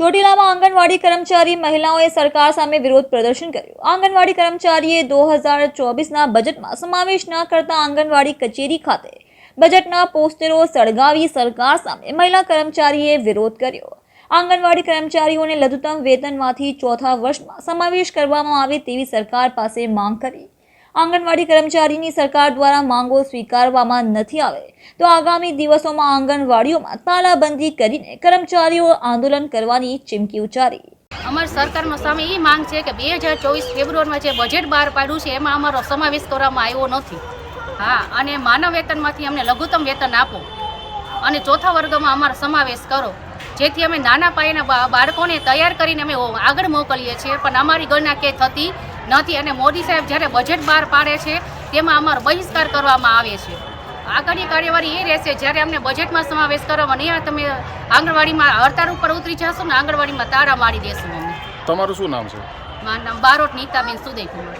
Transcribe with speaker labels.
Speaker 1: ચોટીલામાં આંગણવાડી કર્મચારી મહિલાઓએ સરકાર સામે વિરોધ પ્રદર્શન કર્યું. આંગણવાડી કર્મચારીએ દો હજાર ચોવીસના બજેટમાં સમાવેશ ન કરતા આંગણવાડી કચેરી ખાતે બજેટના પોસ્ટરો સળગાવી સરકાર સામે મહિલા કર્મચારીએ વિરોધ કર્યો. આંગણવાડી કર્મચારીઓને લઘુત્તમ વેતનમાંથી ચોથા વર્ષમાં સમાવેશ કરવામાં આવે તેવી સરકાર પાસે માંગ કરી. આંગણવાડી કર્મચારીની સરકાર દ્વારા માંગો સ્વીકારવામાં નથી આવે તો આગામી દિવસોમાં આંગણવાડીઓમાં તાલાબંધી કરીને કર્મચારીઓ આંદોલન કરવાની ચીમકી ઉચ્ચારી.
Speaker 2: અમારી સરકારમાં સામે એ માંગ છે કે બે હજાર ચોવીસ ફેબ્રુઆરીમાં જે બજેટ બહાર પાડ્યું છે એમાં અમારો સમાવેશ કરવામાં આવ્યો નથી. હા, અને માનવ વેતનમાંથી અમને લઘુત્તમ વેતન આપો. અને ચોથા વર્ગમાં અમારો સમાવેશ કરો. જેથી અમે નાના પાયાના બાળકોને તૈયાર કરીને અમે આગળ મોકલીએ છીએ. પણ અમારી ગણના કે થતી નથી. અને મોદી સાહેબ જ્યારે બજેટ બહાર પાડે છે તેમાં અમારો બહિષ્કાર કરવામાં આવે છે. આગળની કાર્યવાહી એ રહેશે જ્યારે અમને બજેટમાં સમાવેશ કરવામાં નહીં તમે આંગણવાડીમાં હડતાળ ઉપર ઉતરી જશો ને આંગણવાડીમાં તાળા મારી દેશું અમે
Speaker 3: તમારું શું નામ છે?
Speaker 2: મારું નામ બારોટ નીતાબેન સુદયકુમાર